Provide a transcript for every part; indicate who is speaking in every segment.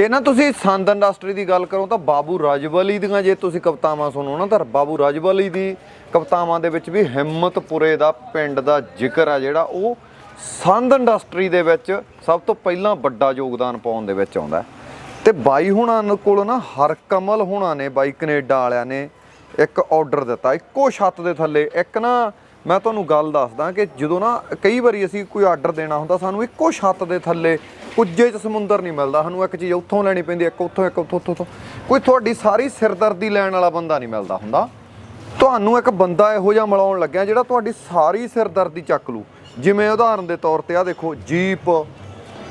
Speaker 1: ਜੇ ਨਾ ਤੁਸੀਂ ਸੰਦ ਇੰਡਸਟਰੀ ਦੀ ਗੱਲ ਕਰੋ ਤਾਂ ਬਾਬੂ ਰਾਜਵਲੀ ਦੀਆਂ ਜੇ ਤੁਸੀਂ ਕਵਿਤਾਵਾਂ ਸੁਣੋ ਨਾ, ਤਾਂ ਬਾਬੂ ਰਾਜਵਲੀ ਦੀ ਕਵਿਤਾਵਾਂ ਦੇ ਵਿੱਚ ਵੀ ਹਿੰਮਤਪੁਰੇ ਦਾ ਪਿੰਡ ਦਾ ਜ਼ਿਕਰ ਆ ਜਿਹੜਾ ਉਹ ਸੰਦ ਇੰਡਸਟਰੀ ਦੇ ਵਿੱਚ ਸਭ ਤੋਂ ਪਹਿਲਾਂ ਵੱਡਾ ਯੋਗਦਾਨ ਪਾਉਣ ਦੇ ਵਿੱਚ ਆਉਂਦਾ ਹੈ। ਤੇ ਬਾਈ ਹੁਣਾਂ ਕੋਲ ਨਾ ਹਰਕਮਲ ਹੁਣਾਂ ਨੇ, ਬਾਈ ਕੈਨੇਡਾ ਵਾਲਿਆਂ ਨੇ ਇੱਕ ਆਰਡਰ ਦਿੱਤਾ, ਇੱਕੋ ਛੱਤ ਦੇ ਥੱਲੇ, ਇੱਕ ਨਾ ਮੈਂ ਤੁਹਾਨੂੰ ਗੱਲ ਦੱਸਦਾ ਕਿ ਜਦੋਂ ਨਾ ਕਈ ਵਾਰੀ ਅਸੀਂ ਕੋਈ ਆਰਡਰ ਦੇਣਾ ਹੁੰਦਾ, ਸਾਨੂੰ ਇੱਕੋ ਛੱਤ ਦੇ ਥੱਲੇ ਕੁੱਜੇ 'ਚ ਸਮੁੰਦਰ ਨਹੀਂ ਮਿਲਦਾ। ਸਾਨੂੰ ਇੱਕ ਚੀਜ਼ ਉੱਥੋਂ ਲੈਣੀ ਪੈਂਦੀ, ਇੱਕ ਉੱਥੋਂ ਇੱਕ ਉੱਥੋਂ ਉੱਥੋਂ ਕੋਈ ਤੁਹਾਡੀ ਸਾਰੀ ਸਿਰਦਰਦੀ ਲੈਣ ਵਾਲਾ ਬੰਦਾ ਨਹੀਂ ਮਿਲਦਾ ਹੁੰਦਾ। ਤੁਹਾਨੂੰ ਇੱਕ ਬੰਦਾ ਇਹੋ ਜਿਹਾ ਮਿਲਾਉਣ ਲੱਗਿਆ ਜਿਹੜਾ ਤੁਹਾਡੀ ਸਾਰੀ ਸਿਰਦਰਦੀ ਚੱਕ ਲੂ। ਜਿਵੇਂ ਉਦਾਹਰਨ ਦੇ ਤੌਰ ਤੇ ਆ ਦੇਖੋ, ਜੀਪ,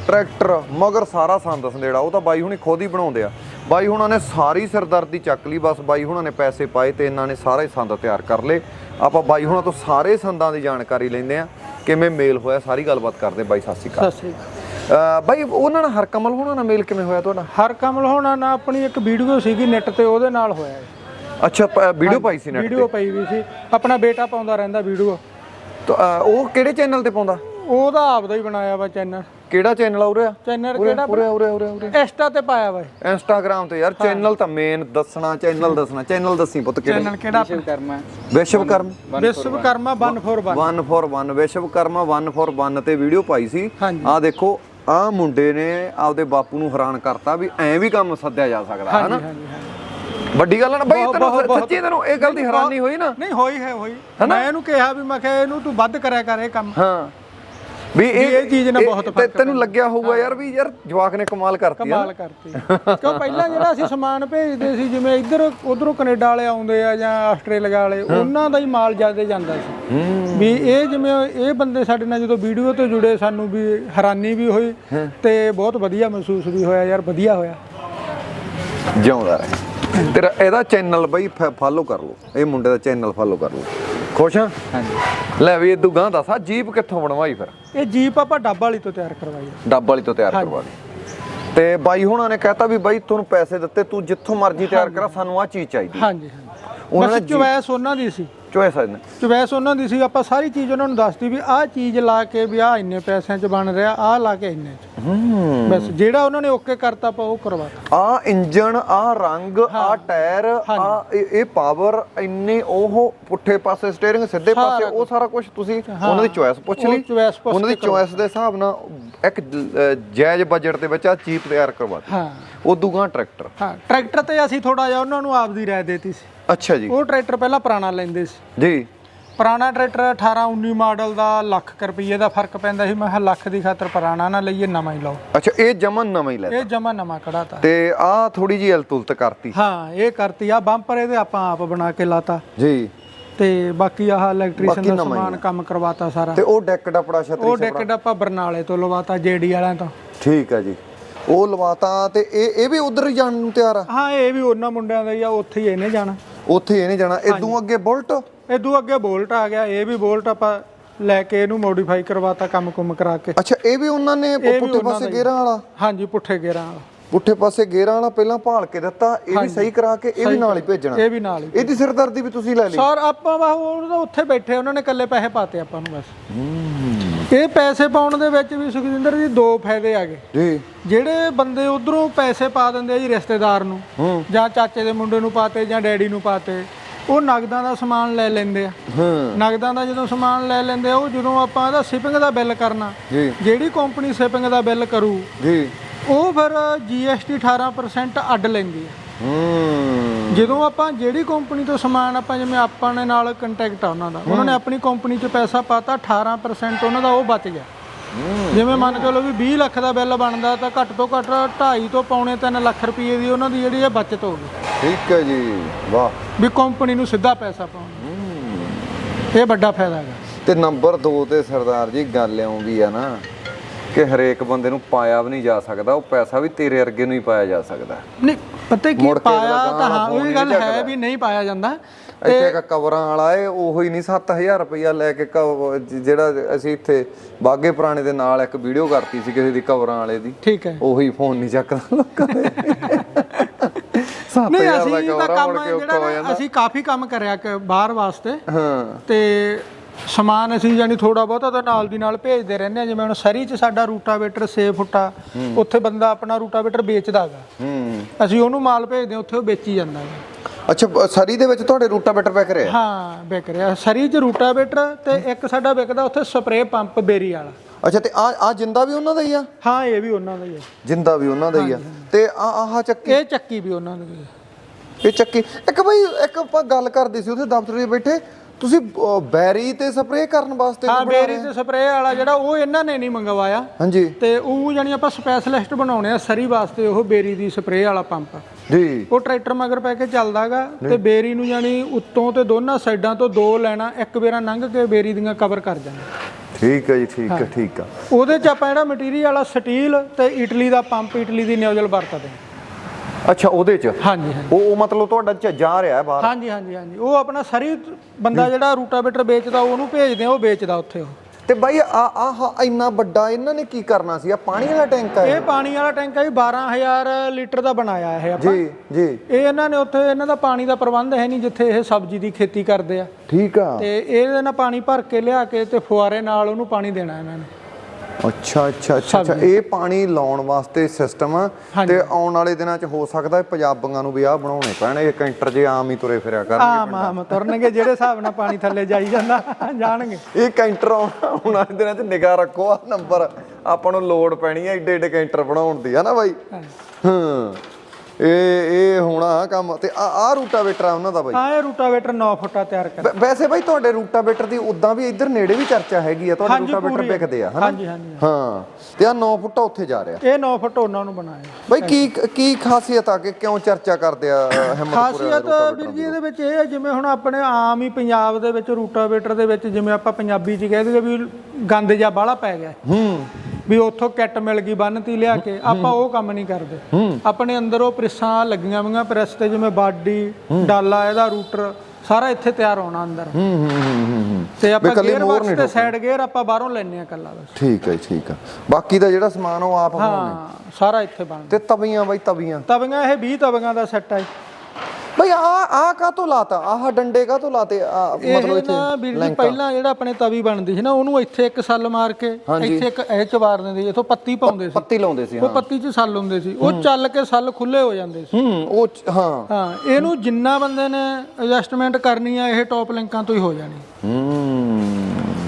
Speaker 1: ਟਰੈਕਟਰ, ਮਗਰ ਸਾਰਾ ਸੰਦ, ਸੰਦੇੜਾ, ਉਹ ਤਾਂ ਬਾਈ ਹੁਣੀ ਖੁਦ ਹੀ ਬਣਾਉਂਦੇ ਆ। ਬਾਈ ਹੁਣਾਂ ਨੇ ਸਾਰੀ ਸਿਰਦਰਦੀ ਚੱਕ ਲਈ ਬਸ ਬਾਈ ਹੁਣਾਂ ਨੇ ਪੈਸੇ ਪਾਏ ਤੇ ਇਹਨਾਂ ਨੇ ਸਾਰੇ ਸੰਦ ਤਿਆਰ ਕਰ ਲਏ। ਆਪਾਂ ਬਾਈ ਹੁਣਾਂ ਤੋਂ ਸਾਰੇ ਸੰਦਾਂ ਦੀ ਜਾਣਕਾਰੀ ਲੈਂਦੇ ਆ ਕਿਵੇਂ ਮੇਲ ਹੋਇਆ ਸਾਰੀ ਗੱਲਬਾਤ ਕਰਦੇ ਬਾਈ ਸਤਿ ਸ਼੍ਰੀ ਅਕਾਲ।
Speaker 2: ਸਤਿ ਸ੍ਰੀ ਅਕਾਲ।
Speaker 1: ਬਾਈ ਉਹਨਾਂ ਨਾਲ ਹਰਕਮਲ ਹੁਣਾਂ ਨਾਲ ਮੇਲ ਕਿਵੇਂ ਹੋਇਆ ਤੁਹਾਡਾ?
Speaker 2: ਹਰ ਕਮਲ ਹੋਣਾ ਨਾ ਆਪਣੀ ਇੱਕ ਵੀਡੀਓ ਸੀਗੀ ਨੈਟ ਤੇ ਉਹਦੇ ਨਾਲ ਹੋਇਆ ਹੈ
Speaker 1: ਅੱਛਾ ਵੀਡੀਓ ਪਾਈ ਸੀ ਨੈਟ
Speaker 2: ਵੀਡੀਓ ਪਈ ਵੀ ਸੀ। ਆਪਣਾ ਬੇਟਾ ਪਾਉਂਦਾ ਰਹਿੰਦਾ ਵੀਡੀਓ।
Speaker 1: ਤੇ ਉਹ ਕਿਹੜੇ ਚੈਨਲ ਤੇ ਪਾਉਂਦਾ?
Speaker 2: ਉਹਦਾ ਆਪਦਾ ਹੀ ਬਣਾਇਆ ਵਾ ਚੈਨਲ।
Speaker 1: ਕਿਹੜਾ ਚੈਨਲ ਆ ਉਰੇ?
Speaker 2: ਚੈਨਲ ਕਿਹੜਾ
Speaker 1: ਉਰੇ ਉਰੇ ਉਰੇ ਉਰੇ।
Speaker 2: ਇੰਸਟਾ ਤੇ ਪਾਇਆ ਇਹ।
Speaker 1: ਇੰਸਟਾਗ੍ਰam ਤੇ ਯਾਰ ਚੈਨਲ ਤਾਂ ਮੇਨ ਦੱਸਣਾ ਚੈਨਲ ਦੱਸਣਾ ਚੈਨਲ ਦੱਸੀ ਪੁੱਤ ਕਿਹੜਾ।
Speaker 2: ਚੈਨਲ ਕਿਹੜਾ
Speaker 1: ਵਿਸ਼ਵਕਰਮ।
Speaker 2: ਵਿਸ਼ਵਕਰਮਾ। 141
Speaker 1: 1 ਫੋਰ 1 ਵਿਸ਼ਵਕਰਮਾ 1 ਫੋਰ 1 ਤੇ ਵੀਡੀਓ ਪਾਈ ਸੀ। ਆ ਦੇਖੋ ਆ ਮੁੰਡੇ ਨੇ ਆਪਦੇ ਬਾਪੂ ਨੂੰ ਹੈਰਾਨ ਕਰਤਾ ਵੀ ਐ ਵੀ ਕੰਮ ਸੱਦਿਆ ਜਾ ਸਕਦਾ ਹੈ ਨਾ
Speaker 2: ਹਾਂਜੀ ਹਾਂਜੀ।
Speaker 1: ਵੱਡੀ ਗੱਲ ਹੈ ਨਾ ਬਈ ਤੈਨੂੰ ਸੱਚੀ ਤੈਨੂੰ ਇਹ ਗੱਲ ਦੀ ਹੈਰਾਨੀ ਹੋਈ ਨਾ?
Speaker 2: ਨਹੀਂ ਹੋਈ ਹੈ ਹੋਈ। ਮੈਂ ਇਹਨੂੰ ਕਿਹਾ ਵੀ ਮੈਂ ਕਿਹਾ ਇਹਨੂੰ ਤੂੰ ਵੱਧ ਕਰਿਆ ਕਰ ਇਹ ਕੰਮ।
Speaker 1: ਹਾਂ। ਵੀ ਇਹ
Speaker 2: ਚੀਜ਼ ਨਾਲ ਬਹੁਤ ਫ਼ਰਕ
Speaker 1: ਤੈਨੂੰ ਲੱਗਿਆ ਹੋਊਗਾ ਯਾਰ ਵੀ ਯਾਰ ਜਵਾਕ ਨੇ ਕਮਾਲ ਕਰਤੀ
Speaker 2: ਕਮਾਲ ਕਰਤੀ। ਕਿਉਂ ਪਹਿਲਾਂ ਜਿਹੜਾ ਅਸੀਂ ਸਮਾਨ ਭੇਜਦੇ ਸੀ ਜਿਵੇਂ ਇੱਧਰ ਉਧਰੋਂ ਕੈਨੇਡਾ ਵਾਲੇ ਆਉਂਦੇ ਆ ਜਾਂ ਆਸਟ੍ਰੇਲੀਆ ਵਾਲੇ ਉਹਨਾਂ ਦਾ ਹੀ ਮਾਲ ਜ਼ਿਆਦਾ ਜਾਂਦਾ ਸੀ। ਵੀ ਇਹ ਜਿਵੇਂ ਇਹ ਬੰਦੇ ਸਾਡੇ ਨਾਲ ਜਦੋਂ ਵੀਡੀਓ ਤੋਂ ਜੁੜੇ ਸਾਨੂੰ ਵੀ ਹੈਰਾਨੀ ਵੀ ਹੋਈ ਤੇ ਬਹੁਤ ਵਧੀਆ ਮਹਿਸੂਸ ਵੀ ਹੋਇਆ ਯਾਰ ਵਧੀਆ ਹੋਇਆ।
Speaker 1: ਜਿਉਂਦਾ ਤੇਰਾ ਇਹਦਾ ਚੈਨਲ ਬਈ ਫਾਲੋ ਕਰ ਲਓ। ਇਹ ਮੁੰਡੇ ਦਾ ਚੈਨਲ ਫਾਲੋ ਕਰ ਲਓ। ਖੁਸ਼ ਆ
Speaker 2: ਹਾਂਜੀ।
Speaker 1: ਲੈ ਵੀ ਇਹ ਦੁਗਾਂ ਦੱਸ ਆ ਜੀਪ ਕਿੱਥੋਂ ਬਣਵਾਈ ਫਿਰ?
Speaker 2: ਇਹ ਜੀਪ ਆਪਾਂ ਡੱਬ ਵਾਲੀ ਤੋਂ ਤਿਆਰ ਕਰਵਾਈ ਆ।
Speaker 1: ਡੱਬ ਵਾਲੀ ਤੋਂ ਤਿਆਰ ਕਰਵਾ ਲਈ। ਤੇ ਬਾਈ ਹੁਣਾਂ ਨੇ ਕਹਿਤਾ ਵੀ ਬਾਈ ਤੁਹਾਨੂੰ ਪੈਸੇ ਦਿੱਤੇ ਤੂੰ ਜਿੱਥੋਂ ਮਰਜ਼ੀ ਤਿਆਰ ਕਰਾ ਸਾਨੂੰ ਆ ਚੀਜ਼ ਚਾਹੀਦੀ।
Speaker 2: ਹਾਂਜੀ ਹਾਂਜੀ।
Speaker 1: ਉਹਨਾਂ ਨੇ
Speaker 2: ਚੁਆਇਸ ਉਹਨਾਂ ਦੀ ਸੀ।
Speaker 1: ਚੋਇਸ ਹੈ ਨਾ
Speaker 2: ਚੁਆਇਸ ਉਹਨਾਂ ਦੀ ਸੀ ਆਪਾਂ ਸਾਰੀ ਚੀਜ਼ ਉਹਨਾਂ ਨੂੰ ਦੱਸਤੀ ਵੀ ਆਹ ਚੀਜ਼ ਲਾ ਕੇ ਵੀ ਆਹ ਇੰਨੇ ਪੈਸਿਆਂ 'ਚ ਬਣ ਰਿਹਾ ਆਹ ਲਾ ਕੇ ਇੰਨੇ 'ਚ। ਬਸ ਜਿਹੜਾ ਉਹਨਾਂ ਨੇ ਓਕੇ ਕਰਤਾ ਆਪਾਂ ਉਹ ਕਰਵਾਤਾ
Speaker 1: ਆ ਇੰਜਨ ਆ ਰੰਗ ਆ ਟਾਇਰ ਆ ਇਹ ਪਾਵਰ ਇੰਨੇ ਉਹ ਪੁੱਠੇ ਪਾਸੇ ਸਟੀਅਰਿੰਗ ਸਿੱਧੇ ਪਾਸੇ ਉਹ ਸਾਰਾ ਕੁਝ ਤੁਸੀਂ ਉਹਨਾਂ ਦੀ ਚੋਇਸ ਪੁੱਛ ਲਈ। ਉਹਨਾਂ ਦੀ ਚੋਇਸ ਦੇ ਹਿਸਾਬ ਨਾਲ ਇੱਕ ਜਾਇਜ਼ ਬਜਟ ਦੇ ਵਿੱਚ ਆ ਚੀਪ ਤਿਆਰ ਕਰਵਾ ਦਿੱਤੀ।
Speaker 2: ਹਾਂ।
Speaker 1: ਉਦੋਂ ਗਾਂ ਟਰੈਕਟਰ।
Speaker 2: ਹਾਂ ਟਰੈਕਟਰ ਤੇ ਅਸੀਂ ਥੋੜਾ ਜਿਹਾ ਉਹਨਾਂ ਨੂੰ ਆਪਦੀ ਰਾਏ ਦੇਤੀ ਸੀ।
Speaker 1: ਅੱਛਾ ਜੀ।
Speaker 2: ਉਹ ਟਰੈਕਟਰ ਪਹਿਲਾਂ ਪੁਰਾਣਾ ਲੈਂਦੇ ਸੀ।
Speaker 1: ਜੀ।
Speaker 2: ਪੁਰਾਣਾ ਟਰੈਕਟਰ 18 19 ਮਾਡਲ ਦਾ ਲੱਖ ਕੁ ਰੁਪਈਏ ਦਾ ਫ਼ਰਕ ਪੈਂਦਾ ਸੀ। ਮੈਂ ਕਿਹਾ ਲੱਖ ਦੀ ਖਾਤਰ ਪੁਰਾਣਾ ਨਾ ਲਈਏ ਨਵਾਂ ਹੀ ਲਓ।
Speaker 1: ਅੱਛਾ ਇਹ ਜਮਨ ਨਵਾਂ ਹੀ ਲੈ
Speaker 2: ਇਹ ਜਮਾ ਨਵਾਂ ਕਢਾਤਾ।
Speaker 1: ਤੇ ਆ ਥੋੜੀ ਜੀ ਅਲਤੁਲਤ ਕਰਤੀ।
Speaker 2: ਹਾਂ ਇਹ ਕਰਤੀ। ਆ ਬੰਪਰ ਇਹਦੇ ਆਪਾਂ ਆਪ ਬਣਾ ਕੇ ਲਾਤਾ।
Speaker 1: ਜੀ।
Speaker 2: ਤੇ ਬਾਕੀ ਆਹ ਇਲੈਕਟ੍ਰੀਸ਼ੀਅਨ ਦਾ ਸਮਾਨ ਕੰਮ ਕਰਵਾਤਾ ਸਾਰਾ।
Speaker 1: ਤੇ ਉਹ ਡੈਕ ਡਪੜਾ ਛਤਰੀ
Speaker 2: ਉਹ ਡੈਕਡ ਆਪਾਂ ਬਰਨਾਲੇ ਤੋਂ ਲਵਾਤਾ ਜੇਡੀ ਵਾਲਿਆਂ ਤੋਂ।
Speaker 1: ਠੀਕ ਹੈ ਜੀ। ਉਹ ਲਵਾਤਾ ਤੇ ਇਹ ਇਹ ਵੀ ਉਧਰ ਹੀ ਜਾਣ ਨੂੰ ਤਿਆਰ ਆ?
Speaker 2: ਹਾਂ ਇਹ ਵੀ ਉਹਨਾਂ ਮੁੰਡਿਆਂ ਦਾ ਹੀ ਆ ਉੱਥੇ ਹੀ ਇਹਨੇ ਜਾਣਾ।
Speaker 1: ਉੱਥੇ ਇਹਨੇ ਜਾਣਾ। ਇਦੋਂ ਅੱਗੇ ਬੁਲਟ?
Speaker 2: ਇਦੋਂ ਅੱਗੇ ਬੋਲਟ ਆ ਗਿਆ ਇਹ ਵੀ ਬੋਲਟ ਆਪਾਂ ਲੈ ਕੇ ਇਹਨੂੰ ਮੋਡੀਫਾਈ ਕਰਵਾਤਾ ਕੰਮ ਕੁਮ ਕਰਾ ਕੇ।
Speaker 1: ਅੱਛਾ ਇਹ ਵੀ ਉਹਨਾਂ ਨੇ
Speaker 2: ਵੀ
Speaker 1: ਪੁੱਠੇ
Speaker 2: ਉਹਨਾਂ
Speaker 1: ਪਾਸੇ
Speaker 2: ਦਾ ਹੀ।
Speaker 1: ਗੇਰਾਂ ਵਾਲਾ?
Speaker 2: ਹਾਂਜੀ ਪੁੱਠੇ ਗੇਰਾਂ ਵਾਲਾ।
Speaker 1: ਪੁੱਠੇ ਪਾਸੇ ਗੇਰਾਂ ਵਾਲਾ ਪਹਿਲਾਂ ਭਾਲ ਕੇ ਦਿੱਤਾ ਇਹ ਵੀ ਸਹੀ ਕਰਾ ਕੇ ਇਹ ਵੀ ਨਾਲ ਹੀ ਭੇਜਣਾ।
Speaker 2: ਇਹ ਵੀ ਨਾਲ ਹੀ।
Speaker 1: ਇਹਦੀ ਸਿਰਦਰਦੀ ਵੀ ਤੁਸੀਂ ਲੈ ਲਈ।
Speaker 2: ਸਰ ਆਪਾਂ ਵਾ ਉਹ ਤਾਂ ਉੱਥੇ ਬੈਠੇ ਉਹਨਾਂ ਨੇ ਇਕੱਲੇ ਪੈਸੇ ਪਾਤੇ ਆਪਾਂ ਨੂੰ ਬਸ। ਇਹ ਪੈਸੇ ਪਾਉਣ ਦੇ ਵਿੱਚ ਵੀ ਸੁਖਜਿੰਦਰ ਜੀ ਦੋ ਫਾਇਦੇ ਆ ਗਏ।
Speaker 1: ਜੀ।
Speaker 2: ਜਿਹੜੇ ਬੰਦੇ ਉਧਰੋਂ ਪੈਸੇ ਪਾ ਦਿੰਦੇ ਆ ਜੀ ਰਿਸ਼ਤੇਦਾਰ ਨੂੰ ਜਾਂ ਚਾਚੇ ਦੇ ਮੁੰਡੇ ਨੂੰ ਪਾਤੇ ਜਾਂ ਡੈਡੀ ਨੂੰ ਪਾਤੇ ਉਹ ਨਗਦਾਂ ਦਾ ਸਮਾਨ ਲੈ ਲੈਂਦੇ ਆ।
Speaker 1: ਹਾਂ।
Speaker 2: ਨਗਦਾਂ ਦਾ ਜਦੋਂ ਸਮਾਨ ਲੈ ਲੈਂਦੇ ਆ ਉਹ ਜਦੋਂ ਆਪਾਂ ਇਹਦਾ ਸ਼ਿਪਿੰਗ ਦਾ ਬਿੱਲ ਕਰਨਾ ਜਿਹੜੀ ਕੰਪਨੀ ਸ਼ਿਪਿੰਗ ਦਾ ਬਿੱਲ ਕਰੂ
Speaker 1: ਜੀ।
Speaker 2: ਉਹ ਫਿਰ GST 18% ਅੱਡ ਲੈਂਦੀ ਹੈ
Speaker 1: ਹੂੰ।
Speaker 2: ਜਦੋਂ ਆਪਾਂ ਜਿਹੜੀ ਕੰਪਨੀ ਤੋਂ ਸਮਾਨ ਆਪਾਂ ਜਿਵੇਂ ਆਪਾਂ ਨੇ ਨਾਲ ਕੰਟੈਕਟ ਆ ਉਹਨਾਂ ਦਾ ਉਹਨਾਂ ਨੇ ਆਪਣੀ ਕੰਪਨੀ 'ਚ ਪੈਸਾ ਪਾਤਾ 18% ਉਹਨਾਂ ਦਾ ਉਹ ਬਚ ਗਿਆ। ਜਿਵੇਂ ਮੰਨ ਕੇ ਲਓ ਵੀ 20 ਲੱਖ ਦਾ ਬਿੱਲ ਬਣਦਾ ਤਾਂ ਘੱਟ ਤੋਂ ਘੱਟ 2.5 ਤੋਂ ਪੌਣੇ 3 ਲੱਖ ਰੁਪਏ ਦੀ ਉਹਨਾਂ ਦੀ ਜਿਹੜੀ ਹੈ ਬਚਤ ਹੋ ਗਈ।
Speaker 1: ਠੀਕ ਹੈ ਜੀ ਵਾਹ।
Speaker 2: ਵੀ ਕੰਪਨੀ ਨੂੰ ਸਿੱਧਾ ਪੈਸਾ ਪਾਉਣਾ। ਇਹ ਵੱਡਾ ਫਾਇਦਾ ਹੈਗਾ।
Speaker 1: ਤੇ ਨੰਬਰ 2 ਤੇ ਸਰਦਾਰ ਜੀ ਗੱਲ ਵੀ ਆ ਨਾ ਕਿ ਹਰੇਕ ਬੰਦੇ ਨੂੰ ਪਾਇਆ ਵੀ ਨਹੀਂ ਜਾ ਸਕਦਾ ਉਹ ਪੈਸਾ ਵੀ ਤੇਰੇ ਅਰਗੇ ਨੂੰ ਹੀ ਪਾਇਆ ਜਾ ਸਕਦਾ।
Speaker 2: ਨਹੀਂ ਪਤਾ ਕੀ ਪਾਇਆ ਤਾਂ ਹਾਂ ਉਹ ਗੱਲ ਹੈ ਵੀ ਨਹੀਂ ਪਾਇਆ ਜਾਂਦਾ।
Speaker 1: ਇੱਥੇ ਇੱਕ ਕਵਰਾਂ ਵਾਲਾ ਏ ਉਹੋ ਹੀ ਨਹੀਂ 7000 ਰੁਪਇਆ ਲੈ ਕੇ ਜਿਹੜਾ ਅਸੀਂ ਇੱਥੇ ਬਾਗੇ ਪੁਰਾਣੇ ਦੇ ਨਾਲ ਇੱਕ ਵੀਡੀਓ ਕਰਤੀ ਸੀ ਕਿਸੇ ਦੀ ਕਵਰਾਂ ਵਾਲੇ ਦੀ।
Speaker 2: ਠੀਕ ਹੈ।
Speaker 1: ਉਹੀ ਫੋਨ ਨਹੀਂ ਚੱਕਦਾ ਲੋਕਾਂ ਦੇ।
Speaker 2: ਨਹੀਂ
Speaker 1: 7000 ਦਾ
Speaker 2: ਅਸੀਂ ਤਾਂ ਕੰਮ ਜਿਹੜਾ ਅਸੀਂ ਕਾਫੀ ਕੰਮ ਕਰਿਆ ਬਾਹਰ ਵਾਸਤੇ।
Speaker 1: ਹਾਂ।
Speaker 2: ਤੇ ਸਮਾਨ ਅਸੀਂ ਯਾਨੀ ਥੋੜਾ ਬਹੁਤਾ ਤਾਂ ਨਾਲ ਦੀ ਨਾਲ ਭੇਜਦੇ ਰਹਿੰਦੇ ਆ ਜਿਵੇਂ ਹੁਣ ਸਰੀ 'ਚ ਸਾਡਾ ਰੂਟਾਵੇਟਰ 6 ਫੁੱਟਾ ਉੱਥੇ ਬੰਦਾ ਆਪਣਾ ਰੂਟਾਵੇਟਰ ਵੇਚਦਾ ਹੈਗਾ।
Speaker 1: ਹੂੰ।
Speaker 2: ਅਸੀਂ ਉਹਨੂੰ ਮਾਲ ਭੇਜਦੇ ਉੱਥੇ ਉਹ ਵੇਚੀ ਜਾਂਦਾ ਹੈ
Speaker 1: ਅੱਛਾ ਸਰੀ ਦੇ ਵਿੱਚ ਤੁਹਾਡੇ ਰੂਟਾਵੇਟਰ ਪੈ ਰਿਹਾ
Speaker 2: ਹਾਂ ਵਿਕ ਰਿਹਾ। ਸਰੀ 'ਚ ਰੂਟਾਵੇਟਰ ਤੇ ਇੱਕ ਸਾਡਾ ਵਿਕਦਾ ਉੱਥੇ ਸਪਰੇਅ ਪੰਪ ਬੇਰੀ ਵਾਲਾ।
Speaker 1: ਅੱਛਾ ਤੇ ਆ ਆ ਜਿੰਦਾ ਵੀ ਉਹਨਾਂ ਦਾ ਹੀ ਆ?
Speaker 2: ਹਾਂ ਇਹ ਵੀ ਉਹਨਾਂ ਦਾ ਹੀ ਹੈ
Speaker 1: ਜਿੰਦਾ ਵੀ ਉਹਨਾਂ ਦਾ ਹੀ ਆ। ਤੇ ਆ ਆਹ ਚੱਕੀ?
Speaker 2: ਇਹ ਚੱਕੀ ਵੀ ਉਹਨਾਂ ਦੀ
Speaker 1: ਇਹ ਚੱਕੀ। ਇੱਕ ਬਈ ਇੱਕ ਆਪਾਂ ਗੱਲ ਕਰਦੇ ਸੀ ਉਹਦੇ ਦਫ਼ਤਰ 'ਚ ਬੈਠੇ। ਤੁਸੀਂ ਬੈਰੀ ਤੇ ਸਪਰੇਅ ਕਰਨ ਵਾਸਤੇ
Speaker 2: ਹਾਂ ਬੇਰੀ ਤੇ ਸਪਰੇਅ ਵਾਲਾ ਜਿਹੜਾ ਉਹ ਇਹਨਾਂ ਨੇ ਨਹੀਂ ਮੰਗਵਾਇਆ।
Speaker 1: ਹਾਂਜੀ।
Speaker 2: ਤੇ ਉਹ ਜਾਨੀ ਆਪਾਂ ਸਪੈਸ਼ਲਿਸਟ ਬਣਾਉਣੇ ਆ ਸਰੀ ਵਾਸਤੇ ਉਹ ਬੇਰੀ ਦੀ ਸਪਰੇਅ ਵਾਲਾ ਪੰਪ।
Speaker 1: ਜੀ।
Speaker 2: ਉਹ ਟਰੈਕਟਰ ਮਗਰ ਪੈ ਕੇ ਚੱਲਦਾਗਾ ਤੇ ਬੇਰੀ ਨੂੰ ਜਾਨੀ ਉੱਤੋਂ ਤੇ ਦੋਨਾਂ ਸਾਈਡਾਂ ਤੋਂ ਦੋ ਲੈਣਾ ਇੱਕ ਵੇਰਾ ਲੰਘ ਕੇ ਬੇਰੀ ਦੀਆਂ ਕਵਰ ਕਰ ਜਾਂਦਾ।
Speaker 1: ਠੀਕ ਹੈ ਜੀ ਠੀਕ ਹੈ ਠੀਕ ਆ।
Speaker 2: ਉਹਦੇ ਚ ਆਪਾਂ ਜਿਹੜਾ ਮਟੀਰੀਅਲ ਵਾਲਾ ਸਟੀਲ ਤੇ ਇਟਲੀ ਦਾ ਪੰਪ ਇਟਲੀ ਦੀ ਨਿਊਜ਼ਲ ਵਰਤਦੇ ਹਾਂ।
Speaker 1: ਅੱਛਾ ਉਹਦੇ 'ਚ?
Speaker 2: ਹਾਂਜੀ ਹਾਂਜੀ।
Speaker 1: ਉਹ ਉਹ ਮਤਲਬ ਤੁਹਾਡਾ ਚ ਜਾ ਰਿਹਾ ਹੈ ਬਾਹਰ?
Speaker 2: ਹਾਂਜੀ ਹਾਂਜੀ ਹਾਂਜੀ। ਉਹ ਆਪਣਾ ਸਰੀ ਬੰਦਾ ਜਿਹੜਾ ਰੂਟਾਵੇਟਰ ਵੇਚਦਾ ਉਹਨੂੰ ਭੇਜਦੇ ਆ ਉਹ ਵੇਚਦਾ ਉੱਥੇ ਉਹ।
Speaker 1: ਤੇ ਬਾਈ ਆ ਆਹ ਇੰਨਾ ਵੱਡਾ ਇਹਨਾਂ ਨੇ ਕੀ ਕਰਨਾ ਸੀ? ਆ ਪਾਣੀ ਵਾਲਾ ਟੈਂਕ ਆ ਇਹ?
Speaker 2: ਇਹ ਪਾਣੀ ਵਾਲਾ ਟੈਂਕ ਹੈ 12000 ਲੀਟਰ ਦਾ ਬਣਾਇਆ ਇਹ ਆਪਾਂ।
Speaker 1: ਜੀ ਜੀ।
Speaker 2: ਇਹ ਇਹਨਾਂ ਨੇ ਉੱਥੇ ਇਹਨਾਂ ਦਾ ਪਾਣੀ ਦਾ ਪ੍ਰਬੰਧ ਹੈ ਨਹੀਂ ਜਿੱਥੇ ਇਹ ਸਬਜ਼ੀ ਦੀ ਖੇਤੀ ਕਰਦੇ ਆ।
Speaker 1: ਠੀਕ ਆ।
Speaker 2: ਤੇ ਇਹਦੇ ਨਾਲ ਪਾਣੀ ਭਰ ਕੇ ਲਿਆ ਕੇ ਤੇ ਫੁਆਰੇ ਨਾਲ ਉਹਨੂੰ ਪਾਣੀ ਦੇਣਾ ਇਹਨਾਂ ਨੇ।
Speaker 1: ਅੱਛਾ ਅੱਛਾ ਅੱਛਾ ਅੱਛਾ। ਇਹ ਪਾਣੀ ਲਾਉਣ ਵਾਸਤੇ ਸਿਸਟਮ। ਤੇ ਆਉਣ ਵਾਲੇ ਦਿਨਾਂ 'ਚ ਹੋ ਸਕਦਾ ਹੈ ਪੰਜਾਬੀਆਂ ਨੂੰ ਵੀ ਆਹ ਬਣਾਉਣੇ ਪੈਣ ਇਹ ਕੈਂਟਰ ਜੇ ਆਮ ਹੀ ਤੁਰੇ ਫਿਰਿਆ ਕਰਨਗੇ
Speaker 2: ਆਮ ਆਮ ਤੁਰਨਗੇ ਜਿਹੜੇ ਹਿਸਾਬ ਨਾਲ ਪਾਣੀ ਥੱਲੇ ਜਾਈ ਜਾਂਦਾ ਜਾਣਗੇ।
Speaker 1: ਇਹ ਕੈਂਟਰ ਆਉਣ ਆਉਣ ਵਾਲੇ ਦਿਨਾਂ 'ਚ ਨਿਗਾਹ ਰੱਖੋ ਆ ਨੰਬਰ ਆਪਾਂ ਨੂੰ ਲੋਡ ਪੈਣੀ ਹੈ ਏਡੇ ਏਡੇ ਕੈਂਟਰ ਬਣਾਉਣ ਦੀ ਹੈ ਨਾ ਬਾਈ? ਹਾਂ। ਇਹ ਇਹ ਹੋਣਾ ਕੰਮ ਤੇ ਆ ਆ ਰੂਟਾਵੇਟਰ ਆ ਉਹਨਾਂ ਦਾ ਬਾਈ।
Speaker 2: ਹਾਂ ਇਹ ਰੂਟਾਵੇਟਰ 9 ਫੁੱਟਾ ਤਿਆਰ ਕਰ
Speaker 1: ਵੈਸੇ ਬਾਈ ਤੁਹਾਡੇ ਰੂਟਾਵੇਟਰ ਦੀ ਉਦਾਂ ਵੀ ਇੱਧਰ ਨੇੜੇ ਵੀ ਚਰਚਾ ਹੈਗੀ ਆ ਤੁਹਾਡੇ ਰੂਟਾਵੇਟਰ। ਵਿਕਦੇ ਆ। ਹਨਾ?
Speaker 2: ਹਾਂਜੀ ਹਾਂਜੀ
Speaker 1: ਹਾਂ ਤੇ ਆ 9 ਫੁੱਟਾ ਉੱਥੇ ਜਾ ਰਿਹਾ।
Speaker 2: ਇਹ 9 ਫੁੱਟ ਉਹਨਾਂ ਨੂੰ ਬਣਾਇਆ।
Speaker 1: ਬਾਈ ਕੀ ਕੀ ਖਾਸੀਅਤ ਆ ਕਿ ਕਿਉਂ ਚਰਚਾ ਕਰਦੇ ਆ ਹਿੰਮਤਪੁਰੇ
Speaker 2: ਖਾਸੀਅਤ ਵੀਰ ਜੀ ਇਹਦੇ ਵਿੱਚ ਇਹ ਹੈ ਜਿਵੇਂ ਹੁਣ ਆਪਣੇ ਆਮ ਹੀ ਪੰਜਾਬ ਦੇ ਵਿੱਚ ਰੂਟਾਵੇਟਰ ਦੇ ਵਿੱਚ ਜਿਵੇਂ ਆਪਾਂ ਪੰਜਾਬੀ 'ਚ ਕਹਿ ਦਈਏ ਵੀ ਗੰਦ ਜਾਂ ਬਾਹਲਾ ਪੈ ਗਿਆ।
Speaker 1: ਹੂੰ।
Speaker 2: ਵੀ ਉੱਥੋਂ ਕਿੱਟ ਮਿਲ ਗਈ ਬੰਨਤੀ ਲਿਆ ਕੇ। ਆਪਾਂ ਉਹ ਕੰਮ ਨਹੀਂ ਕਰਦੇ। ਆਪਣੇ ਅੰਦਰ ਉਹ ਪ੍ਰੈਸਾਂ ਲੱਗੀਆਂ ਹੋਈਆਂ ਪ੍ਰੈਸ ਤੇ ਜਿਵੇਂ ਬਾਡੀ ਡਾਲਾ ਇਹਦਾ ਰੂਟਰ ਸਾਰਾ ਇੱਥੇ ਤਿਆਰ ਹੋਣਾ ਅੰਦਰ।
Speaker 1: ਹੂੰ ਹੂੰ ਹੂੰ, ਹੂੰ ਹੂੰ
Speaker 2: ਤੇ ਆਪਾਂ ਗੇਅਰ ਬਾਕਸ ਤੇ ਸਾਈਡ ਗੇਅਰ ਆਪਾਂ ਬਾਹਰੋਂ ਲੈਣੇ ਆ ਕੱਲਾ ਬਸ।
Speaker 1: ਠੀਕ ਹੈ ਠੀਕ ਆ ਬਾਕੀ ਦਾ ਜਿਹੜਾ ਸਮਾਨ ਉਹ ਆਪ
Speaker 2: ਹਾਂ ਸਾਰਾ ਇੱਥੇ ਬਣਦਾ।
Speaker 1: ਤੇ ਤਵੀਆਂ ਬਾਈ ਤਵੀਆਂ।
Speaker 2: ਤਵੀਆਂ ਇਹ 20 ਤਵੀਆਂ ਦਾ ਸੈੱਟ ਹੈ
Speaker 1: ਬਈ ਆ ਆ ਕਾ ਤੋਂ ਲਾਤਾ? ਆਹ ਡੰਡੇ ਕਾ ਤੋਂ ਲਾਤੇ ਮਤਲਬ
Speaker 2: ਇਹ ਨਾ ਵੀਰ ਜੀ ਪਹਿਲਾਂ ਜਿਹੜਾ ਆਪਣੇ ਤਵੀ ਬਣਦੀ ਸੀ ਨਾ ਉਹਨੂੰ ਇੱਥੇ ਇੱਕ ਸੱਲ ਮਾਰ ਕੇ ਇੱਥੇ ਇੱਕ ਇਹ ਚਵਾਰ ਦਿੰਦੇ ਸੀ ਇੱਥੋਂ ਪੱਤੀ ਪਾਉਂਦੇ ਸੀ।
Speaker 1: ਪੱਤੀ ਲਾਉਂਦੇ ਸੀ
Speaker 2: ਉਹ ਪੱਤੀ 'ਚ ਸੱਲ ਹੁੰਦੇ ਸੀ। ਉਹ ਚੱਲ ਕੇ ਸੱਲ ਖੁੱਲੇ ਹੋ ਜਾਂਦੇ ਸੀ।
Speaker 1: ਹੂੰ ਉਹ ਹਾਂ।
Speaker 2: ਹਾਂ ਇਹਨੂੰ ਜਿੰਨਾ ਬੰਦੇ ਨੇ ਐਡਜਸਟਮੈਂਟ ਕਰਨੀ ਆ ਇਹ ਟੌਪ ਲਿੰਕਾਂ ਤੋਂ ਹੀ ਹੋ ਜਾਣੀ।
Speaker 1: ਹੂੰ।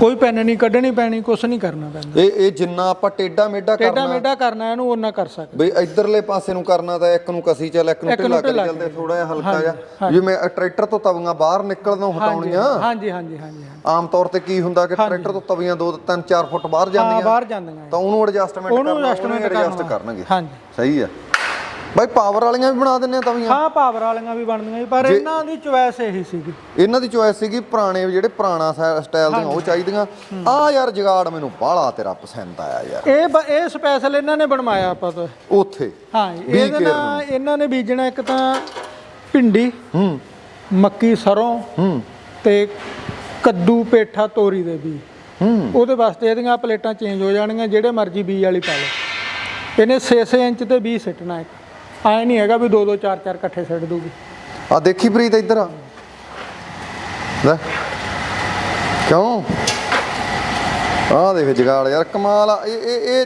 Speaker 2: ਕੋਈ ਪੈਨ ਨਹੀਂ ਕੱਢਣੀ ਪੈਣੀ ਕੁਛ ਨਹੀਂ ਕਰਨਾ ਪੈਂਦਾ।
Speaker 1: ਇਹ ਇਹ ਜਿੰਨਾ ਆਪਾਂ ਟੇਡਾ ਮੇਡਾ
Speaker 2: ਟੇਡਾ
Speaker 1: ਕਰਨਾ
Speaker 2: ਮੇਡਾ ਕਰਨਾ ਇਹਨੂੰ ਉਹਨਾਂ ਕਰ ਸਕਦੇ।
Speaker 1: ਬਈ ਇਧਰਲੇ ਪਾਸੇ ਨੂੰ ਕਰਨਾ ਤਾਂ ਇੱਕ ਨੂੰ ਕਸੀ ਚੱਲ ਇੱਕ ਨੂੰ ਢਿੱਲਾ ਕਰੀ ਚੱਲਦੇ ਥੋੜਾ ਜਿਹਾ ਹਲਕਾ ਜਿਹਾ। ਜਿਵੇਂ ਟਰੈਕਟਰ ਤੋਂ ਤਵੀਆਂ ਬਾਹਰ ਨਿਕਲਣੋਂ ਹਟਾਉਣੀਆਂ।
Speaker 2: ਹਾਂਜੀ ਹਾਂਜੀ ਹਾਂਜੀ ਹਾਂ
Speaker 1: ਆਮ ਤੌਰ ਤੇ ਕੀ ਹੁੰਦਾ ਕਿ ਟਰੈਕਟਰ ਤੋਂ ਤਵੀਆਂ 2 3 4 ਫੁੱਟ ਬਾਹਰ
Speaker 2: ਹਾਂ
Speaker 1: ਜਾਂਦੀਆਂ।
Speaker 2: ਬਾਹਰ ਜਾਂਦੀਆਂ।
Speaker 1: ਤਾਂ ਉਹਨੂੰ ਐਡਜਸਟਮੈਂਟ
Speaker 2: ਉਹਨੂੰ
Speaker 1: ਕਰਨਾ
Speaker 2: adjustment
Speaker 1: ਐਡਜਸਟ
Speaker 2: ਕਰਨਾ।
Speaker 1: ਕਰਨਗੇ।
Speaker 2: ਹਾਂਜੀ।
Speaker 1: ਸਹੀ ਆ। ਬਾਈ ਪਾਵਰ ਵਾਲੀਆਂ ਵੀ ਬਣਾ ਦਿੰਨੇ ਆ ਤਵੀਆਂ
Speaker 2: ਹਾਂ ਪਾਵਰ ਵਾਲੀਆਂ ਵੀ ਬਣਦੀਆਂ ਜੀ ਪਰ ਇਹਨਾਂ ਦੀ ਚੁਆਇਸ ਇਹੀ ਸੀਗੀ।
Speaker 1: ਇਹਨਾਂ ਦੀ ਚੋਇਸ ਸੀਗੀ ਪੁਰਾਣੇ ਜਿਹੜੇ ਪੁਰਾਣਾ ਸਟਾਈਲ ਦੀਆਂ ਉਹ ਚਾਹੀਦੀਆਂ। ਆ ਯਾਰ ਜਗਾੜ ਮੈਨੂੰ ਬਾਹਲਾ ਤੇਰਾ ਪਸੰਦ ਆਇਆ ਯਾਰ।
Speaker 2: ਇਹ ਇਹ ਸਪੈਸ਼ਲ ਇਹਨਾਂ ਨੇ ਬਣਵਾਇਆ ਆਪਾਂ ਤੋਂ।
Speaker 1: ਉੱਥੇ।
Speaker 2: ਹਾਂ ਇਹਦੇ ਨਾਲ ਇਹਨਾਂ ਨੇ ਬੀਜਣਾ ਇੱਕ ਤਾਂ ਭਿੰਡੀ
Speaker 1: ਹੂੰ।
Speaker 2: ਮੱਕੀ ਸਰੋਂ
Speaker 1: ਹੂੰ।
Speaker 2: ਤੇ ਕੱਦੂ ਪੇਠਾ ਤੋਰੀ ਦੇ ਬੀਜ
Speaker 1: ਹੂੰ।
Speaker 2: ਉਹਦੇ ਵਾਸਤੇ ਇਹਦੀਆਂ ਪਲੇਟਾਂ ਚੇਂਜ ਹੋ ਜਾਣਗੀਆਂ ਜਿਹੜੇ ਮਰਜ਼ੀ ਬੀਜ ਵਾਲੀ ਪਾ ਲਓ। ਇਹਨੇ 6-6 ਇੰਚ ਤੇ ਬੀਜ ਸਿੱਟਣਾ ਇੱਕ। ਐ ਨਹੀਂ ਹੈਗਾ ਵੀ 2-2 4-4 ਇਕੱਠੇ ਸਿੱਟ ਦੂਗੀ
Speaker 1: ਆ ਦੇਖੀ ਪ੍ਰੀਤ ਇੱਧਰ ਆ। ਲੈ। ਕਿਉਂ? ਆ ਦੇਖ ਜਗਾੜ ਯਾਰ ਕਮਾਲ ਆ। ਇਹ ਇਹ ਇਹ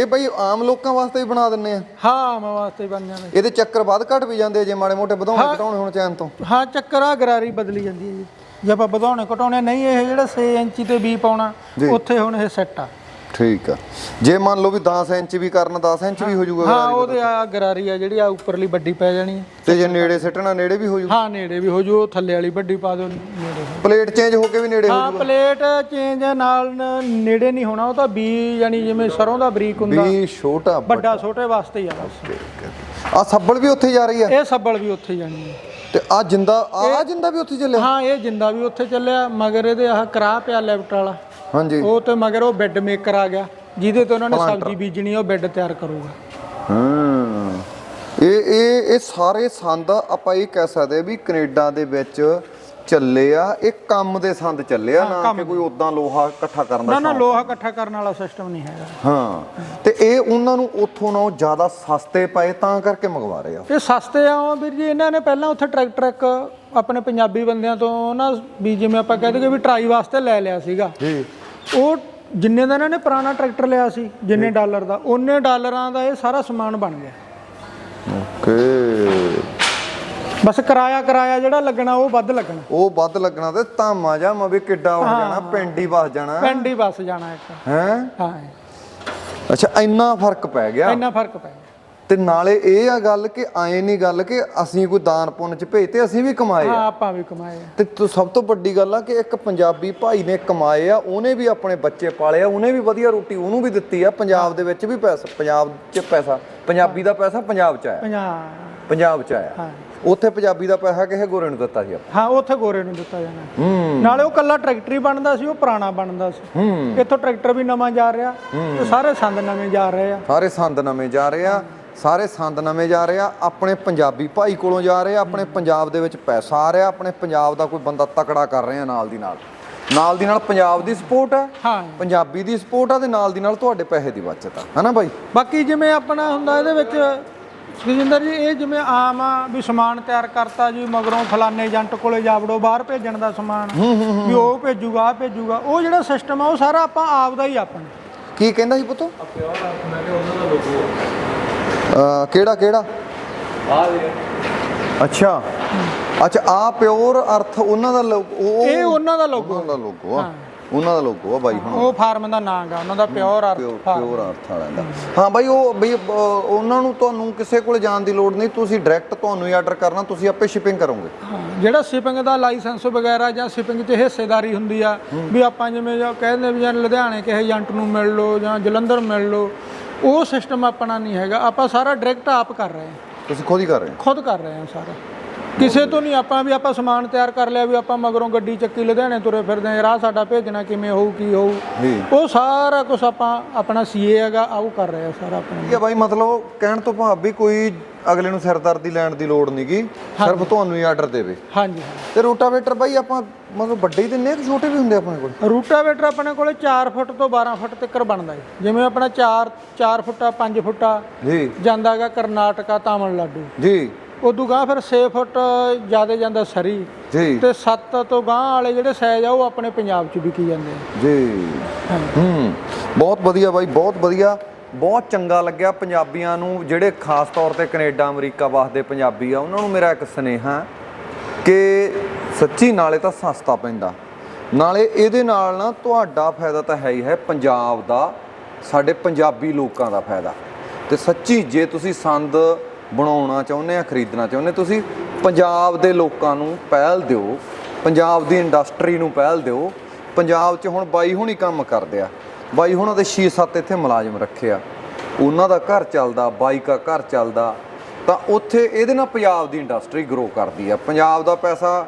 Speaker 1: ਇਹ ਬਈ ਆਮ ਲੋਕਾਂ ਵਾਸਤੇ ਵੀ ਬਣਾ ਦਿੰਨੇ ਆ।
Speaker 2: ਹਾਂ ਮਾਂ ਵਾਸਤੇ ਬਣ ਜਾਣੇ
Speaker 1: ਇਹਦੇ ਚੱਕਰ ਵੱਧ ਘਟ ਵੀ ਜਾਂਦੇ ਜੇ ਮਾੜੇ ਮੋਟੇ ਵਧਾਉਣੇ ਘਟਾਉਣੇ ਹੋਣ ਚੈਨ ਤੋਂ।
Speaker 2: ਹਾਂ ਚੱਕਰ ਆ ਗਰਾਰੀ ਬਦਲੀ ਜਾਂਦੀ ਹੈ ਜੀ। ਜੇ ਆਪਾਂ ਵਧਾਉਣੇ ਘਟਾਉਣੇ ਨਹੀਂ ਇਹ ਜਿਹੜਾ 6 ਇੰਚੀ ਤੇ ਬੀ ਪਾਉਣਾ ਉੱਥੇ ਹੁਣ ਇਹ ਸੈੱਟ ਆ।
Speaker 1: ਠੀਕ ਆ। ਜੇ ਮੰਨ ਲਓ ਵੀ 10 ਇੰਚ ਵੀ ਕਰਨ 10 ਇੰਚ ਵੀ ਹੋ ਜਾਊਗਾ
Speaker 2: ਹਾਂ ਉਹਦੇ ਆ ਗਰਾਰੀ ਆ ਜਿਹੜੀ ਆ ਉੱਪਰਲੀ ਵੱਡੀ ਪੈ ਜਾਣੀ ਹੈ
Speaker 1: ਤੇ ਜੇ ਨੇੜੇ ਸਿੱਟਣਾ ਨੇੜੇ ਵੀ ਹੋ ਜਾਊ
Speaker 2: ਹਾਂ ਨੇੜੇ ਵੀ ਹੋ ਜੂ ਉਹ ਥੱਲੇ ਵਾਲੀ ਵੱਡੀ ਪਾ ਦਿਓ ਨੇੜੇ
Speaker 1: ਪਲੇਟ ਚੇਂਜ ਹੋ ਕੇ ਵੀ ਨੇੜੇ ਹੋ
Speaker 2: ਹਾਂ ਪਲੇਟ ਚੇਂਜ ਨਾਲ ਨੇੜੇ ਨਹੀਂ ਹੋਣਾ ਉਹ ਤਾਂ ਬੀ ਯਾਨੀ ਜਿਵੇਂ ਸਰੋਂ ਦਾ ਬਰੀਕ ਹੁੰਦਾ।
Speaker 1: ਵੀ ਛੋਟਾ
Speaker 2: ਵੱਡਾ। ਛੋਟੇ ਵਾਸਤੇ ਹੀ ਆ ਬਸ।
Speaker 1: ਆ ਸੱਬਲ ਵੀ ਉੱਥੇ ਜਾ ਰਹੀ ਆ?
Speaker 2: ਇਹ ਸੱਬਲ ਵੀ ਉੱਥੇ ਜਾਣੀ ਹੈ
Speaker 1: ਤੇ ਆ ਜਿੰਦਾ ਆ ਜਿੰਦਾ ਵੀ ਉੱਥੇ ਚੱਲਿਆ?
Speaker 2: ਹਾਂ ਇਹ ਜਿੰਦਾ ਵੀ ਉੱਥੇ ਚੱਲਿਆ ਮਗਰ ਇਹਦੇ ਆਹ ਕਰਾ ਪਿਆ ਲੈਫਟ ਵਾਲਾ।
Speaker 1: ਹਾਂਜੀ।
Speaker 2: ਉਹ ਤੇ ਮਗਰ ਉਹ ਬੈੱਡ ਮੇਕਰ ਆ ਗਿਆ ਜਿਹਦੇ ਤੇ ਉਹਨਾਂ ਨੇ ਸਬਜ਼ੀ ਬੀਜਣੀ ਉਹ ਬੈੱਡ ਤਿਆਰ ਕਰੂਗਾ।
Speaker 1: ਹਾਂ। ਇਹ ਇਹ ਇਹ ਸਾਰੇ ਸੰਦ ਆਪਾਂ ਇਹ ਕਹਿ ਸਕਦੇ ਵੀ ਕੈਨੇਡਾ ਦੇ ਵਿੱਚ ਚੱਲੇ ਆ ਇਹ ਕੰਮ ਦੇ ਸੰਦ ਚੱਲੇ ਆ ਨਾ ਕਿ ਕੋਈ ਉਦਾਂ ਲੋਹਾ ਇਕੱਠਾ ਕਰਨ ਦਾ
Speaker 2: ਨਾ ਨਾ ਲੋਹਾ ਇਕੱਠਾ ਕਰਨ ਵਾਲਾ ਸਿਸਟਮ ਨਹੀਂ ਹੈਗਾ।
Speaker 1: ਹਾਂ। ਤੇ ਇਹ ਉਹਨਾਂ ਨੂੰ ਉੱਥੋਂ ਨਾਲੋਂ ਜ਼ਿਆਦਾ ਸਸਤੇ ਪਏ ਤਾਂ ਕਰਕੇ ਮੰਗਵਾ ਰਹੇ ਆ।
Speaker 2: ਇਹ ਸਸਤੇ ਆ ਉਹ ਵੀਰ ਜੀ ਇਹਨਾਂ ਨੇ ਪਹਿਲਾਂ ਉੱਥੇ ਟਰੈਕਟਰ ਇੱਕ ਆਪਣੇ ਪੰਜਾਬੀ ਬੰਦਿਆਂ ਤੋਂ ਨਾ ਵੀ ਜਿਵੇਂ ਆਪਾਂ ਕਹਿ ਦਈਏ ਵੀ ਟਰਾਈ ਵਾਸਤੇ ਲੈ ਲਿਆ ਸੀਗਾ।
Speaker 1: ਜੀ।
Speaker 2: ਉਹ ਜਿੰਨੇ ਦਾ ਇਹਨਾਂ ਨੇ ਪੁਰਾਣਾ ਟਰੈਕਟਰ ਲਿਆ ਸੀ ਜਿੰਨੇ ਡਾਲਰ ਦਾ ਉਹਨੇ ਡਾਲਰਾਂ ਦਾ ਇਹ ਸਾਰਾ ਸਮਾਨ ਬਣ ਗਿਆ।
Speaker 1: ਓਕੇ।
Speaker 2: ਬਸ ਕਿਰਾਇਆ ਕਿਰਾਇਆ ਜਿਹੜਾ ਲੱਗਣਾ ਉਹ ਵੱਧ ਲੱਗਣਾ।
Speaker 1: ਉਹ ਵੱਧ ਲੱਗਣਾ ਤੇ ਧਾਮਾ ਜਾ ਮਵੇ ਕਿੱਡਾ ਹੋ ਜਾਣਾ ਪਿੰਡ ਹੀ ਵਸ ਜਾਣਾ।
Speaker 2: ਪਿੰਡ ਹੀ ਬਸ ਜਾਣਾ ਇੱਕ।
Speaker 1: ਹੈ?
Speaker 2: ਹਾਂ।
Speaker 1: ਅੱਛਾ ਇੰਨਾ ਫ਼ਰਕ ਪੈ ਗਿਆ?
Speaker 2: ਇੰਨਾ ਫ਼ਰਕ ਪੈ ਗਿਆ।
Speaker 1: ਤੇ ਨਾਲੇ ਇਹ ਆ ਗੱਲ ਕਿ ਆਏ ਨਹੀਂ ਗੱਲ ਕਿ ਅਸੀਂ ਕੋਈ ਦਾਨ ਪੁੰਨ ਚ ਭੇਜ ਤੇ ਅਸੀਂ ਵੀ ਕਮਾਏ
Speaker 2: ਹਾਂ
Speaker 1: ਆ
Speaker 2: ਆਪਾਂ ਵੀ ਕਮਾਏ ਆ।
Speaker 1: ਤੇ ਤੂੰ ਸਭ ਤੋਂ ਵੱਡੀ ਗੱਲ ਆ ਕਿ ਇੱਕ ਪੰਜਾਬੀ ਭਾਈ ਨੇ ਕਮਾਏ ਆ ਉਹਨੇ ਵੀ ਆਪਣੇ ਬੱਚੇ ਪਾਲੇ ਆ ਉਹਨੇ ਵੀ ਵਧੀਆ ਰੋਟੀ ਉਹਨੂੰ ਵੀ ਦਿੱਤੀ ਆ ਪੰਜਾਬ ਦੇ ਵਿੱਚ ਵੀ ਪੈਸਾ ਪੰਜਾਬ 'ਚ ਪੈਸਾ ਪੰਜਾਬੀ ਦਾ ਪੈਸਾ ਪੰਜਾਬ 'ਚ ਆਇਆ।
Speaker 2: ਪੰਜਾਹ
Speaker 1: ਪੰਜਾਬ 'ਚ ਆਇਆ।
Speaker 2: ਹਾਂ।
Speaker 1: ਉੱਥੇ ਪੰਜਾਬੀ ਦਾ ਪੈਸਾ ਕਿਸੇ ਗੋਰੇ ਨੂੰ ਦਿੱਤਾ ਸੀ ਆਪਾਂ।
Speaker 2: ਹਾਂ ਉੱਥੇ ਗੋਰੇ ਨੂੰ ਦਿੱਤਾ ਜਾਣਾ।
Speaker 1: ਹੂੰ।
Speaker 2: ਨਾਲੇ ਉਹ ਕੱਲਾ ਟਰੈਕਟਰ ਹੀ ਬਣਦਾ ਸੀ ਉਹ ਪੁਰਾਣਾ ਬਣਦਾ ਸੀ।
Speaker 1: ਹੂੰ।
Speaker 2: ਇੱਥੋਂ ਟਰੈਕਟਰ ਵੀ ਨਵਾਂ ਜਾ ਰਿਹਾ ਤੇ ਸਾਰੇ ਸੰਦ ਨਵੇਂ ਜਾ ਰਹੇ ਆ।
Speaker 1: ਸਾਰੇ ਸੰਦ ਨਵੇਂ ਜਾ ਰਹੇ ਆ। ਸਾਰੇ ਸੰਦ ਨਵੇਂ ਜਾ ਰਹੇ ਆ ਆਪਣੇ ਪੰਜਾਬੀ ਭਾਈ ਕੋਲੋਂ ਜਾ ਰਹੇ ਆ ਆਪਣੇ ਪੰਜਾਬ ਦੇ ਵਿੱਚ ਪੈਸਾ ਆ ਰਿਹਾ ਆਪਣੇ ਪੰਜਾਬ ਦਾ ਕੋਈ ਬੰਦਾ ਤਕੜਾ ਕਰ ਰਹੇ ਆ ਨਾਲ ਦੀ ਨਾਲ। ਨਾਲ ਦੀ ਨਾਲ ਪੰਜਾਬ ਦੀ ਸਪੋਰਟ ਆ
Speaker 2: ਹਾਂ।
Speaker 1: ਪੰਜਾਬੀ ਦੀ ਸਪੋਰਟ ਆ ਤੇ ਨਾਲ ਦੀ ਨਾਲ ਤੁਹਾਡੇ ਪੈਸੇ ਦੀ ਬਚਤ ਆ। ਹਨਾ ਬਾਈ?
Speaker 2: ਬਾਕੀ ਜਿਵੇਂ ਆਪਣਾ ਹੁੰਦਾ ਇਹਦੇ ਵਿੱਚ ਸੁਖਜਿੰਦਰ ਜੀ ਇਹ ਜਿਵੇਂ ਆਮ ਆ ਵੀ ਸਮਾਨ ਤਿਆਰ ਕਰਤਾ ਜੀ ਮਗਰੋਂ ਫਲਾਣੇ ਏਜੰਟ ਕੋਲੇ ਜਾਵੜੋ ਬਾਹਰ ਭੇਜਣ ਦਾ ਸਮਾਨ ਵੀ ਉਹ ਭੇਜੂਗਾ ਆ ਭੇਜੂਗਾ ਉਹ ਜਿਹੜਾ ਸਿਸਟਮ ਆ ਉਹ ਸਾਰਾ ਆਪਾਂ ਆਪ ਦਾ ਹੀ ਆਪਣਾ।
Speaker 1: ਕੀ ਕਹਿੰਦਾ ਸੀ ਪੁੱਤ? ਅਹ ਕਿਹੜਾ ਕਿਹੜਾ? ਅੱਛਾ। ਅੱਛਾ ਆ ਪਿਓਰ ਅਰਥ ਉਹਨਾਂ ਦਾ ਉਹ
Speaker 2: ਇਹ ਉਹਨਾਂ ਦਾ ਲੋਗੋ।
Speaker 1: ਉਹਨਾਂ ਦਾ ਲੋਗੋ ਆ। ਉਹਨਾਂ ਦਾ ਲੋਗੋ ਆ ਬਾਈ ਹੁਣ
Speaker 2: ਉਹ ਫਾਰਮ ਦਾ ਨਾਂ ਗਾ ਉਹਨਾਂ ਦਾ ਪਿਓਰ ਅਰਥ
Speaker 1: ਪਿਓਰ ਅਰਥ ਵਾਲਿਆਂ ਦਾ। ਹਾਂ। ਬਾਈ ਉਹ ਬਈ ਅਹ, ਉਹਨਾਂ ਨੂੰ ਤੁਹਾਨੂੰ ਕਿਸੇ ਕੋਲ ਜਾਣ ਦੀ ਲੋੜ ਨਹੀਂ ਤੁਸੀਂ ਡਾਇਰੈਕਟ ਤੁਹਾਨੂੰ ਹੀ ਆਰਡਰ ਕਰਨਾ ਤੁਸੀਂ ਆਪੇ ਸ਼ਿਪਿੰਗ ਕਰੋਗੇ।
Speaker 2: ਹਾਂ, ਜਿਹੜਾ ਸ਼ਿਪਿੰਗ ਦਾ ਲਾਇਸੈਂਸ ਵਗੈਰਾ ਜਾਂ ਸ਼ਿਪਿੰਗ 'ਚ ਹਿੱਸੇਦਾਰੀ ਹੁੰਦੀ ਆ ਵੀ ਆਪਾਂ ਜਿਵੇਂ ਜਾਂ ਕਹਿੰਦੇ ਵੀ ਜਾਂ ਲੁਧਿਆਣੇ ਕਿਸੇ ਏਜੰਟ ਨੂੰ ਮਿਲ ਲਓ ਜਾਂ ਜਲੰਧਰ ਮਿਲ ਲਓ ਉਹ ਸਿਸਟਮ ਆਪਣਾ ਨਹੀਂ ਹੈਗਾ। ਆਪਾਂ ਸਾਰਾ ਡਾਇਰੈਕਟ ਆਪ ਕਰ ਰਹੇ ਹਾਂ।
Speaker 1: ਤੁਸੀਂ ਖੁਦ ਹੀ ਕਰ ਰਹੇ ਹੋ?
Speaker 2: ਖੁਦ ਕਰ ਰਹੇ ਹਾਂ ਸਾਰਾ। ਕਿਸੇ ਤੋਂ ਨਹੀਂ ਆਪਾਂ ਵੀ ਆਪਾਂ ਸਮਾਨ ਤਿਆਰ ਕਰ ਲਿਆ ਵੀ ਆਪਾਂ ਮਗਰੋਂ ਗੱਡੀ ਚੱਕੀ ਲੁਧਿਆਣੇ ਤੁਰੇ ਫਿਰਦੇ ਹਾਂ ਰਾਹ ਸਾਡਾ ਭੇਜਣਾ ਕਿਵੇਂ ਹੋਊ ਕੀ ਹੋਊ।
Speaker 1: ਜੀ।
Speaker 2: ਉਹ ਸਾਰਾ ਕੁਝ ਆਪਾਂ ਆਪਣਾ ਸੀਏ ਹੈਗਾ ਆ ਉਹ ਕਰ ਰਹੇ ਆ ਸਾਰਾ ਆਪਣਾ।
Speaker 1: ਠੀਕ ਹੈ ਬਾਈ ਮਤਲਬ ਕਹਿਣ ਤੋਂ ਭਾਵ ਵੀ ਕੋਈ ਅਗਲੇ ਨੂੰ ਸਿਰਦਰਦੀ ਲੈਣ ਦੀ ਲੋੜ ਨਹੀਂਗੀ ਸਿਰਫ ਤੁਹਾਨੂੰ ਹੀ ਆਰਡਰ ਦੇਵੇ।
Speaker 2: ਹਾਂਜੀ
Speaker 1: ਤੇ ਰੋਟਾਵੇਟਰ ਬਾਈ ਆਪਾਂ ਮਤਲਬ ਵੱਡੇ ਹੀ ਦਿੰਨੇ ਆ ਕਿ ਛੋਟੇ ਵੀ ਹੁੰਦੇ ਆਪਣੇ ਕੋਲ?
Speaker 2: ਰੂਟਾਵੇਟਰ ਆਪਣੇ ਕੋਲੇ 4 ਫੁੱਟ ਤੋਂ 12 ਫੁੱਟ ਤੱਕ ਬਣਦਾ ਹੈ ਜਿਵੇਂ ਆਪਣਾ 4 4 ਫੁੱਟਾ 5 ਫੁੱਟਾ
Speaker 1: ਜੀ।
Speaker 2: ਜਾਂਦਾ ਹੈਗਾ ਕਰਨਾਟਕਾ ਤਾਮਿਲਨਾਡੂ।
Speaker 1: ਜੀ।
Speaker 2: ਉਦੋਂ ਗਾਂ ਫਿਰ 6 ਫੁੱਟ ਜ਼ਿਆਦਾ ਜਾਂਦਾ ਸਰੀ।
Speaker 1: ਜੀ।
Speaker 2: ਤੇ 7 ਤੋਂ ਗਾਂ ਵਾਲੇ ਜਿਹੜੇ ਸਾਈਜ਼ ਆ ਉਹ ਆਪਣੇ ਪੰਜਾਬ 'ਚ ਵਿਕੀ ਜਾਂਦੇ ਆ।
Speaker 1: ਜੀ। ਹੂੰ। ਬਹੁਤ ਵਧੀਆ ਬਾਈ ਬਹੁਤ ਵਧੀਆ। ਬਹੁਤ ਚੰਗਾ ਲੱਗਿਆ ਪੰਜਾਬੀਆਂ ਨੂੰ, ਜਿਹੜੇ ਖਾਸ ਤੌਰ ਤੇ ਕੈਨੇਡਾ, ਅਮਰੀਕਾ ਵਾਸਤੇ ਪੰਜਾਬੀ ਆ, ਉਹਨਾਂ ਨੂੰ ਮੇਰਾ ਇੱਕ ਸੁਨੇਹਾ ਕਿ ਸੱਚੀ ਨਾਲੇ ਤਾਂ ਸਸਤਾ ਪੈਂਦਾ। ਨਾਲੇ ਇਹਦੇ ਨਾਲ ਨਾ ਤੁਹਾਡਾ ਫਾਇਦਾ ਤਾਂ ਹੈ ਹੀ ਹੈ, ਪੰਜਾਬ ਦਾ, ਸਾਡੇ ਪੰਜਾਬੀ ਲੋਕਾਂ ਦਾ ਫਾਇਦਾ। ਤੇ ਸੱਚੀ ਜੇ ਤੁਸੀਂ ਸੰਦ ਬਣਾਉਣਾ ਚਾਹੁੰਦੇ ਆ, ਖਰੀਦਣਾ ਚਾਹੁੰਦੇ, ਤੁਸੀਂ ਪੰਜਾਬ ਦੇ ਲੋਕਾਂ ਨੂੰ ਪਹਿਲ ਦਿਓ, ਪੰਜਾਬ ਦੀ ਇੰਡਸਟਰੀ ਨੂੰ ਪਹਿਲ ਦਿਓ, ਪੰਜਾਬ 'ਚ ਹੁਣ ਬਾਈ ਹੁਣੀ ਕੰਮ ਕਰਦੇ ਆ। ਬਾਈ, ਹੁਣਾਂ ਦੇ 6-7 ਇੱਥੇ ਮੁਲਾਜ਼ਮ ਰੱਖੇ ਆ। ਉਹਨਾਂ ਦਾ ਘਰ ਚੱਲਦਾ, ਬਾਈ ਦਾ ਘਰ ਚੱਲਦਾ। ਤਾਂ ਉੱਥੇ ਇਹਦੇ ਨਾਲ ਪੰਜਾਬ ਦੀ ਇੰਡਸਟਰੀ ਗਰੋ ਕਰਦੀ ਆ। ਪੰਜਾਬ ਦਾ ਪੈਸਾ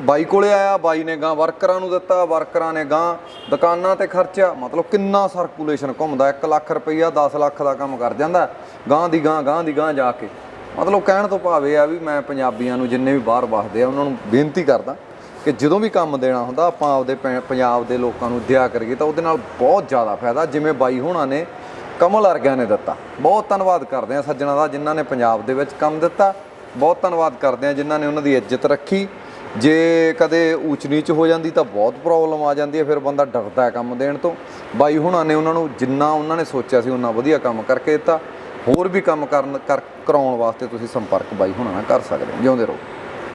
Speaker 1: ਬਾਈ ਕੋਲੇ ਆਇਆ, ਬਾਈ ਨੇ ਗਾਂ ਵਰਕਰਾਂ ਨੂੰ ਦਿੱਤਾ, ਵਰਕਰਾਂ ਨੇ ਗਾਂ ਦੁਕਾਨਾਂ ਤੇ ਖਰਚਿਆ। ਮਤਲਬ ਕਿੰਨਾ ਸਰਕੂਲੇਸ਼ਨ ਘੁੰਮਦਾ 1 ਲੱਖ ਰੁਪਈਆ 10 ਲੱਖ ਦਾ ਕੰਮ ਕਰ ਜਾਂਦਾ ਗਾਂ ਦੀ ਗਾਂ ਗਾਂ ਦੀ ਗਾਂ ਜਾ ਕੇ। ਮਤਲਬ ਕਹਿਣ ਤੋਂ ਭਾਵੇਂ ਆ ਵੀ ਮੈਂ ਪੰਜਾਬੀਆਂ ਨੂੰ ਜਿੰਨੇ ਵੀ ਬਾਹਰ ਵਸਦੇ ਆ, ਉਹਨਾਂ ਨੂੰ ਬੇਨਤੀ ਕਰਦਾ ਕਿ ਜਦੋਂ ਵੀ ਕੰਮ ਦੇਣਾ ਹੁੰਦਾ, ਆਪਾਂ ਆਪਦੇ ਪੈ- ਪੰਜਾਬ ਦੇ ਲੋਕਾਂ ਨੂੰ ਦਿਆ ਕਰੀਏ ਤਾਂ ਉਹਦੇ ਨਾਲ ਬਹੁਤ ਜ਼ਿਆਦਾ ਫਾਇਦਾ। ਜਿਵੇਂ ਬਾਈ ਹੋਣਾ ਨੇ ਕਮਲ ਅਰਗਿਆ ਨੇ ਦਿੱਤਾ। ਬਹੁਤ ਧੰਨਵਾਦ ਕਰਦੇ ਆ ਸੱਜਣਾ ਦਾ, ਜਿਨ੍ਹਾਂ ਨੇ ਪੰਜਾਬ ਦੇ ਵਿੱਚ ਕੰਮ ਦਿੱਤਾ। ਬਹੁਤ ਧੰਨਵਾਦ ਕਰਦੇ ਆ ਜਿਨ੍ਹਾਂ ਨੇ ਉਹਨਾਂ ਦੀ ਇੱਜ਼ਤ ਰੱਖੀ। ਜੇ ਕਦੇ ਊਚ ਨੀਚ ਹੋ ਜਾਂਦੀ ਤਾਂ ਬਹੁਤ ਪ੍ਰੋਬਲਮ ਆ ਜਾਂਦੀ ਹੈ, ਫਿਰ ਬੰਦਾ ਡਰਦਾ ਹੈ ਕੰਮ ਦੇਣ ਤੋਂ। ਬਾਈ ਹੁਣਾਂ ਨੇ ਉਹਨਾਂ ਨੂੰ ਜਿੰਨਾ ਉਹਨਾਂ ਨੇ ਸੋਚਿਆ ਸੀ ਉਹਨਾਂ ਵਧੀਆ ਕੰਮ ਕਰਕੇ ਦਿੱਤਾ। ਹੋਰ ਵੀ ਕੰਮ ਕਰਨ, ਕਰ, ਕਰਾਉਣ ਵਾਸਤੇ ਤੁਸੀਂ ਸੰਪਰਕ ਬਾਈ ਹੁਣਾਂ ਨਾਲ ਕਰ ਸਕਦੇ ਹੋ, ਜਿਉਂਦੇ ਰਹੋ।